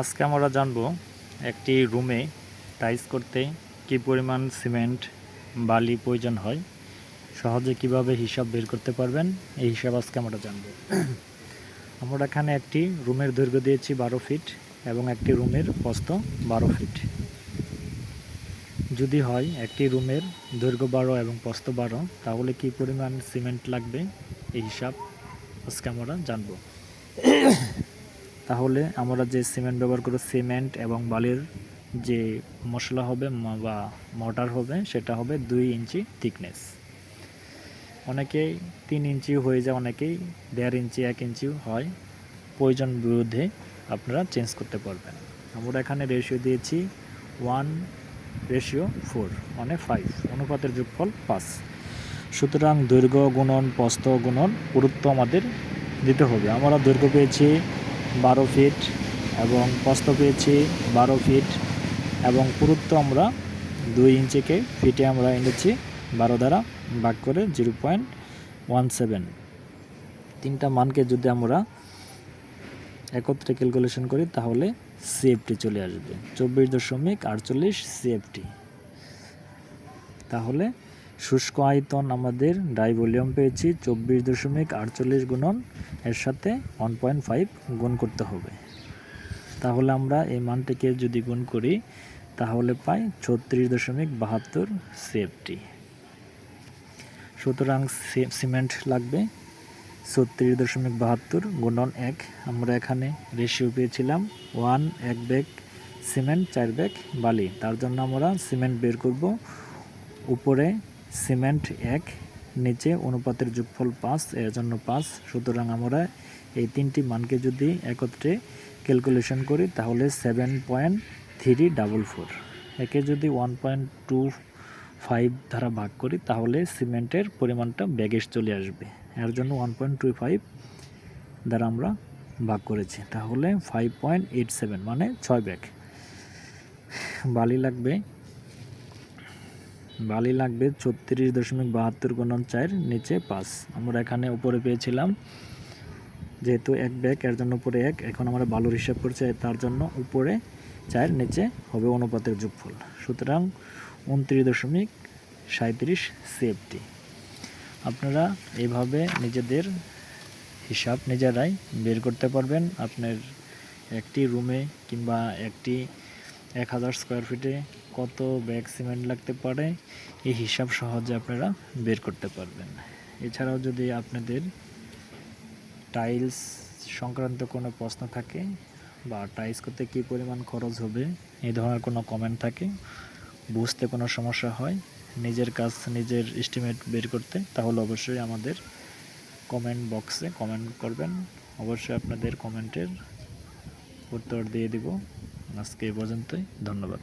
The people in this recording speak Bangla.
আজকে আমরা জানব একটি রুমে টাইস করতে কী পরিমাণ সিমেন্ট, বালি প্রয়োজন হয়, সহজে কীভাবে হিসাব বের করতে পারবেন? এই হিসাব আজকে আমরা জানব। আমরা এখানে একটি রুমের দৈর্ঘ্য দিয়েছি বারো ফিট এবং একটি রুমের প্রস্থ বারো ফিট। যদি হয় একটি রুমের দৈর্ঘ্য বারো এবং প্রস্থ বারো, তাহলে কী পরিমাণ সিমেন্ট লাগবে? এই হিসাব আজকে আমরা জানব। তাহলে আমরা যে সিমেন্ট ব্যবহার করব, সিমেন্ট এবং বালির যে মশলা হবে বা মর্টার হবে, সেটা হবে দুই ইঞ্চি থিকনেস অনেকেই তিন ইঞ্চি হয়ে যায়, অনেকেই দেড় ইঞ্চি, এক ইঞ্চি হয়। প্রয়োজন বিরুদ্ধে আপনারা চেঞ্জ করতে পারবেন। আমরা এখানে রেশিও দিয়েছি ওয়ান রেশিও ফোর মানে ফাইভ অনুপাতের যোগফল পাঁচ। সুতরাং দৈর্ঘ্য গুণন, প্রস্থ গুণন পুরুত্ব আমাদের দিতে হবে। আমরা দৈর্ঘ্য পেয়েছি বারো ফিট এবং প্রস্থ পেয়েছি বারো ফিট এবং পুরুত্ব আমরা দুই ইঞ্চিকে ফিটে আমরা এনেছি বারো দ্বারা ভাগ করে জিরো পয়েন্ট ওয়ান সেভেন। তিনটা মানকে যদি আমরা একত্রে ক্যালকুলেশন করি, তাহলে সিএফটি চলে আসবে, চব্বিশ দশমিক আটচল্লিশ সিএফটি তাহলে শুষ্ক আয়তন আমাদের ডাই ভলিউম পেয়েছি চব্বিশ দশমিক আটচল্লিশ গুণন, এর সাথে ওয়ান পয়েন্ট ফাইভ গুণ করতে হবে। তাহলে আমরা এই মানটিকে যদি গুণ করি, তাহলে পাই ছত্রিশ দশমিক বাহাত্তর সেফটি। সুতরাং সিমেন্ট লাগবে ছত্রিশ দশমিক বাহাত্তর গুণন এক। আমরা এখানে রেশিও পেয়েছিলাম ওয়ান এক ব্যাগ সিমেন্ট, চার ব্যাগ বালি। তার জন্য আমরা সিমেন্ট বের করব উপরে সিমেন্ট এক, নিচে অনুপাতের যোগফল পাঁচ এর জন্য পাঁচ। সুতরাং আমরা এই তিনটি মানকে যদি একত্রে ক্যালকুলেশন করি, তাহলে seven point three double four. একে যদি ওয়ান পয়েন্ট টু ফাইভ দ্বারা ভাগ করি, তাহলে সিমেন্টের পরিমাণটা ব্যাগেজ চলে আসবে। এর জন্য ওয়ান পয়েন্ট টু ফাইভ দ্বারা আমরা ভাগ করেছি। তাহলে ফাইভ পয়েন্ট এইট সেভেন মানে ছয় ব্যাগ। বালি লাগবে বালি লাগবে ছত্রিশ দশমিক বাহাত্তর গুণন চার নিচে পাঁচ। আমরা এখানে উপরে পেয়েছিলাম যেহেতু এক ব্যাগ, এর জন্য উপরে এক। এখন আমরা বালুর হিসাব করছি, তার জন্য উপরে চার, নিচে হবে অনুপাতের যোগফল। সুতরাং উনত্রিশ দশমিক সাঁত্রিশ সিএফটি আপনারা এইভাবে নিজেদের হিসাব নিজেরাই বের করতে পারবেন। আপনার একটি রুমে কিংবা একটি এক হাজার স্কোয়ার ফিটে কত ব্যাগ সিমেন্ট লাগতে পারে, এই হিসাব সহজে আপনারা বের করতে পারবেন। এছাড়াও যদি আপনাদের টাইলস সংক্রান্ত কোনো প্রশ্ন থাকে বা টাইলস করতে কী পরিমাণ খরচ হবে এই ধরনের কোনো কমেন্ট থাকে, বুঝতে কোনো সমস্যা হয়, নিজের কাজ, নিজের এস্টিমেট বের করতে, তাহলে অবশ্যই আমাদের কমেন্ট বক্সে কমেন্ট করবেন। অবশ্যই আপনাদের কমেন্টের উত্তর দিয়ে দিব। আজকে এই পর্যন্তই, ধন্যবাদ।